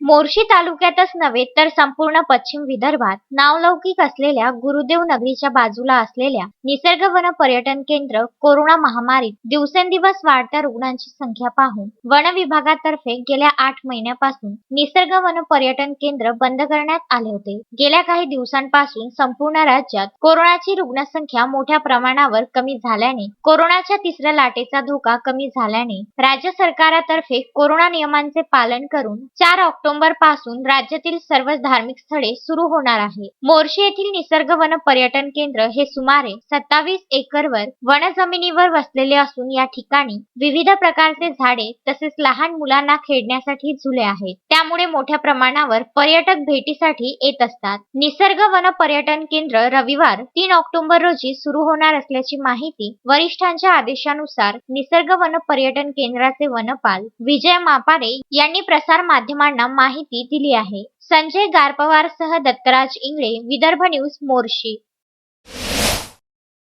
मोर्शी तालुक्यातच नव्हे तर संपूर्ण पश्चिम विदर्भात नावलौकिक असलेल्या गुरुदेव नगरीच्या बाजूला असलेल्या निसर्ग वन पर्यटन केंद्र कोरोना महामारीत दिवसेंदिवस वाढत्या रुग्णांची संख्या पाहून वन विभागातर्फे गेल्या आठ महिन्यापासून निसर्ग वन पर्यटन केंद्र बंद करण्यात आले होते. गेल्या काही दिवसांपासून संपूर्ण राज्यात कोरोनाची रुग्णसंख्या मोठ्या प्रमाणावर कमी झाल्याने कोरोनाच्या तिसऱ्या लाटेचा धोका कमी झाल्याने राज्य सरकारातर्फे कोरोना नियमांचे पालन करून चार ऑक्टोबर ऑक्टोबरपासून राज्यातील सर्व धार्मिक स्थळे सुरू होणार आहे. मोर्शी येथील निसर्ग वन पर्यटन केंद्र हे सुमारे सत्तावीस एकरवर वन जमिनीवर वसलेले असून या ठिकाणी विविध प्रकारचे झाडे तसेच लहान मुलांना खेळण्यासाठी झुले आहेत. त्यामुळे मोठ्या प्रमाणावर पर्यटक भेटीसाठी येत असतात. निसर्ग वन पर्यटन केंद्र रविवार तीन ऑक्टोबर रोजी सुरू होणार असल्याची माहिती वरिष्ठांच्या आदेशानुसार निसर्ग वन पर्यटन केंद्राचे वनपाल विजय मापारे यांनी प्रसार माध्यमांना माहिती दिली आहे. संजय गारपवारसह दत्तराज इंगळे विदर्भ न्यूज मोर्शी.